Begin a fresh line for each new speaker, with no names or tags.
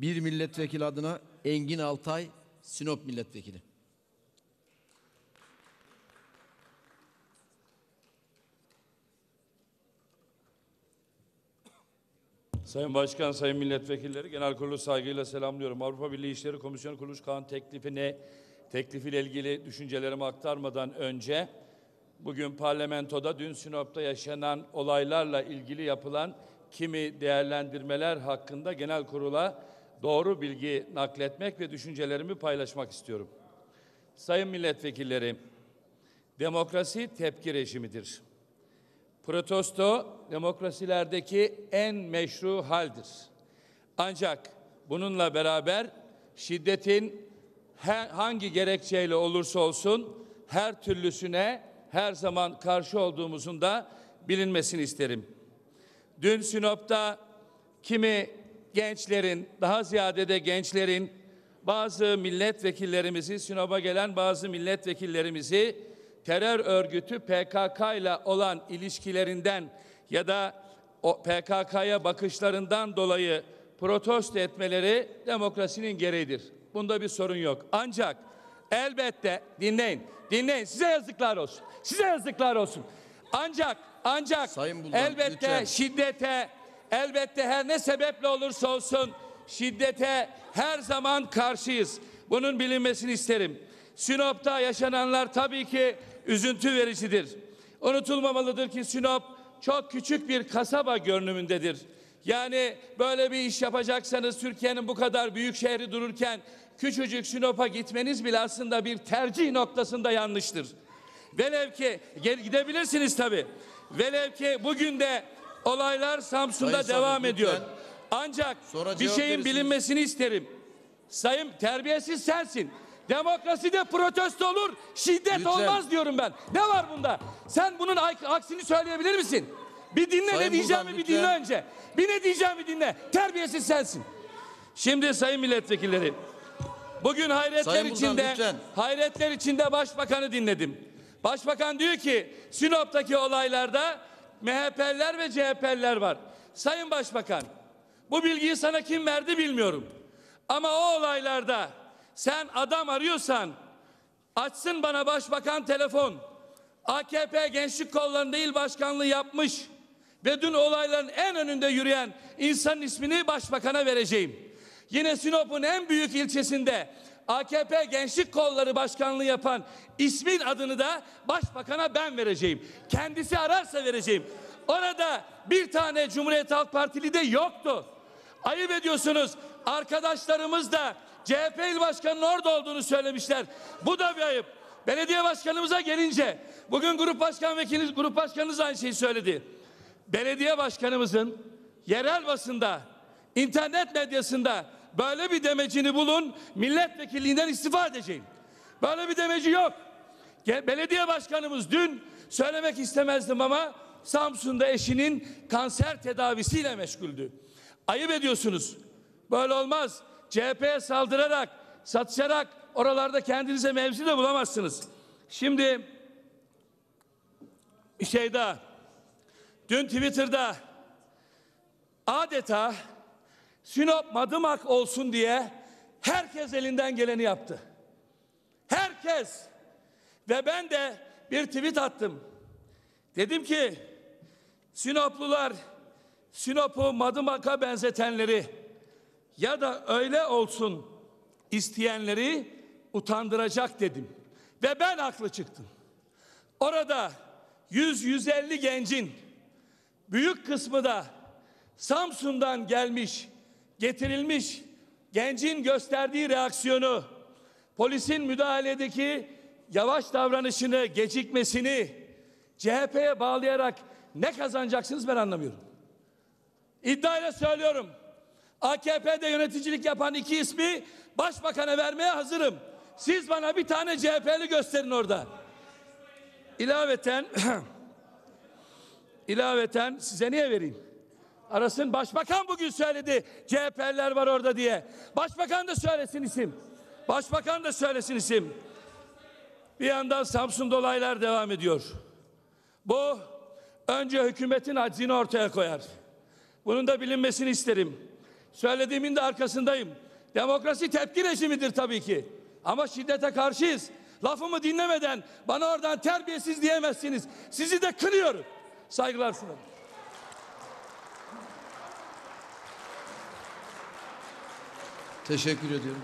Bir milletvekili adına Engin Altay, Sinop milletvekili.
Sayın Başkan, Sayın Milletvekilleri, Genel Kurulu saygıyla selamlıyorum. Avrupa Birliği İşleri Komisyonu Kuruluş Kanun teklifine, teklifiyle ilgili düşüncelerimi aktarmadan önce, bugün parlamentoda dün Sinop'ta yaşanan olaylarla ilgili yapılan kimi değerlendirmeler hakkında Genel Kurul'a doğru bilgi nakletmek ve düşüncelerimi paylaşmak istiyorum. Sayın Milletvekilleri, demokrasi tepki rejimidir. Protesto demokrasilerdeki en meşru haldir. Ancak bununla beraber şiddetin her, hangi gerekçeyle olursa olsun her türlüsüne her zaman karşı olduğumuzun da bilinmesini isterim. Dün Sinop'ta kimi gençlerin, daha ziyade de gençlerin bazı milletvekillerimizi, Sinop'a gelen bazı milletvekillerimizi terör örgütü PKK ile olan ilişkilerinden ya da PKK'ya bakışlarından dolayı protesto etmeleri demokrasinin gereğidir. Bunda bir sorun yok. Ancak elbette dinleyin, dinleyin. Size yazıklar olsun. Size yazıklar olsun. Ancak ancak
Sayın Buldan,
elbette
lütfen.
şiddete elbette her ne sebeple olursa olsun şiddete her zaman karşıyız. Bunun bilinmesini isterim. Sinop'ta yaşananlar tabii ki üzüntü vericidir. Unutulmamalıdır ki Sinop çok küçük bir kasaba görünümündedir. Yani böyle bir iş yapacaksanız Türkiye'nin bu kadar büyük şehri dururken küçücük Sinop'a gitmeniz bile aslında bir tercih noktasında yanlıştır. Velev ki gidebilirsiniz tabii. Velev ki bugün de olaylar Samsun'da
Sayın
devam
lütfen.
ediyor. Ancak
Sonra
bir şeyin
verirsiniz.
bilinmesini isterim. Sayın terbiyesiz sensin. Demokraside protesto olur, şiddet
Lütfen.
olmaz diyorum ben. Ne var bunda? Sen bunun ak- aksini söyleyebilir misin? Bir dinle
Sayın
ne diyeceğimi bir dinle önce. Bir ne diyeceğimi dinle. Terbiyesiz sensin. Şimdi sayın milletvekilleri, bugün hayretler
Sayın
içinde
lütfen.
hayretler içinde başbakanı dinledim. Başbakan diyor ki Sinop'taki olaylarda MHP'liler ve CHP'liler var. Sayın Başbakan, bu bilgiyi sana kim verdi bilmiyorum. Ama o olaylarda sen adam arıyorsan açsın bana başbakan telefon. AKP Gençlik Kolları'nda il başkanlığı yapmış ve dün olayların en önünde yürüyen insanın ismini başbakana vereceğim. Yine Sinop'un en büyük ilçesinde AKP Gençlik Kolları Başkanlığı yapan ismin adını da başbakana ben vereceğim. Kendisi ararsa vereceğim. Orada bir tane Cumhuriyet Halk Partili de yoktu. Ayıp ediyorsunuz. Arkadaşlarımız da CHP il başkanının orada olduğunu söylemişler. Bu da bir ayıp. Belediye başkanımıza gelince bugün grup başkan vekili grup başkanınız aynı şeyi söyledi. Belediye başkanımızın yerel basında, internet medyasında böyle bir demecini bulun, milletvekilliğinden istifa edeceğim. Böyle bir demeci yok. Belediye başkanımız dün söylemek istemezdim ama Samsun'da eşinin kanser tedavisiyle meşguldü. Ayıp ediyorsunuz. Böyle olmaz. CHP'ye saldırarak, satışarak oralarda kendinize mevzi de bulamazsınız. Şimdi bir şey daha. Dün Twitter'da adeta Sinop Madımak olsun diye herkes elinden geleni yaptı. Herkes. Ve ben de bir tweet attım. Dedim ki Sinoplular Sinop'u Madımak'a benzetenleri ya da öyle olsun isteyenleri utandıracak dedim. Ve ben haklı çıktım. Orada 100-150 gencin büyük kısmı da Samsun'dan gelmiş, getirilmiş gencin gösterdiği reaksiyonu, polisin müdahaledeki yavaş davranışını, gecikmesini CHP'ye bağlayarak ne kazanacaksınız ben anlamıyorum. İddiayla söylüyorum. AKP'de yöneticilik yapan iki ismi başbakana vermeye hazırım. Siz bana bir tane CHP'li gösterin orada. İlaveten ilaveten size niye vereyim? Arasın başbakan bugün söyledi CHP'liler var orada diye. Başbakan da söylesin isim. Başbakan da söylesin isim. Bir yandan Samsun'da olaylar devam ediyor. Bu önce hükümetin aczini ortaya koyar. Bunun da bilinmesini isterim. Söylediğimin de arkasındayım. Demokrasi tepki rejimidir tabii ki. Ama şiddete karşıyız. Lafımı dinlemeden bana oradan terbiyesiz diyemezsiniz. Sizi de kınıyorum. Saygılar sunarım.
Teşekkür ediyorum.